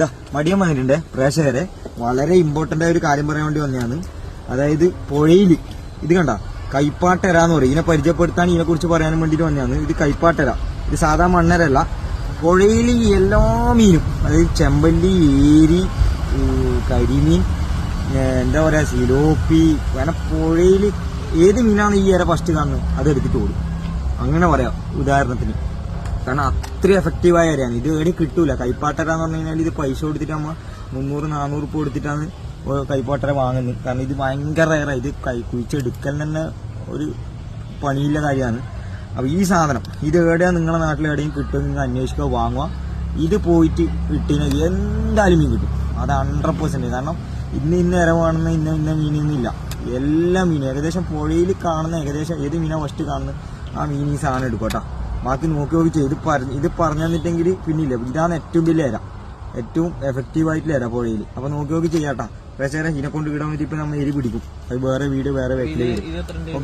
ഇതാ മടിയം വന്നിട്ടുണ്ട് പ്രേക്ഷകരെ വളരെ ഇമ്പോർട്ടന്റ് ആയ ഒരു കാര്യം പറയാൻ വേണ്ടി വന്നതാണ്. അതായത് പുഴയിൽ ഇത് കണ്ട കൈപ്പാട്ടര എന്ന് പറയും. ഇതിനെ പരിചയപ്പെടുത്താൻ ഇതിനെ കുറിച്ച് പറയാനും വേണ്ടിട്ട് വന്നതാണ്. ഇത് കൈപ്പാട്ടര. ഇത് സാധാ മണ്ണരല്ല. പുഴയിൽ എല്ലാ മീനും അതായത് ചെമ്പല്ലി ഏരി കരിമീൻ എന്താ പറയാ സിലോപ്പി അങ്ങനെ പുഴയിൽ ഏത് മീനാണ് ഈ ഇര ഫസ്റ്റ് കാണുന്നത്? അത് എടുത്തിട്ട് ഓടും. അങ്ങനെ പറയാം ഉദാഹരണത്തിന്. കാരണം അത്രയും എഫക്റ്റീവായ ഇരയാണ് ഇത് എവിടെയും കിട്ടൂല. കൈപ്പാട്ടര എന്ന് പറഞ്ഞു കഴിഞ്ഞാൽ ഇത് പൈസ കൊടുത്തിട്ട് നമ്മൾ മുന്നൂറ് നാനൂറ് ഉപ്പ് കൊടുത്തിട്ടാണ് കൈപ്പാട്ടര വാങ്ങുന്നത്. കാരണം ഇത് ഭയങ്കര റയറാണ് ഇത് കൈ കുഴിച്ചെടുക്കൽ തന്നെ ഒരു പണിയില്ല കാര്യമാണ്. അപ്പോൾ ഈ സാധനം ഇത് എവിടെയാണ് നിങ്ങളുടെ നാട്ടിൽ എവിടെയും കിട്ടും നിങ്ങൾ അന്വേഷിക്കുക വാങ്ങുക. ഇത് പോയിട്ട് കിട്ടിയ എന്തായാലും മീൻ കിട്ടും. അത് ഹൺഡ്രഡ് പെർസെന്റ് കാരണം ഇന്ന് ഇന്ന ഇര വേണമെന്ന ഇന്ന ഇന്ന മീനൊന്നുമില്ല എല്ലാ മീനും ഏകദേശം പുഴയിൽ കാണുന്ന ഏകദേശം ഏത് മീനാണ് ഫസ്റ്റ് കാണുന്നത്? ആ മീൻ ഈ സാധനം എടുക്കും കേട്ടോ. ബാക്കി നോക്കി നോക്കി ചെയ്ത് പറഞ്ഞ് ഇത് പറഞ്ഞു തന്നിട്ടെങ്കിൽ പിന്നില്ല? ഇതാണ് ഏറ്റവും വലിയ ഇര. ഏറ്റവും എഫക്റ്റീവ് ആയിട്ടുള്ള ഇര പുഴയിൽ അപ്പൊ നോക്കി നോക്കി ചെയ്യാട്ടാ പക്ഷേ ഇതിനെ കൊണ്ട് വിടാൻ വേണ്ടി ഇപ്പൊ നമ്മൾ എരി പിടിക്കും. അത് വേറെ വീട് വേറെ എത്ര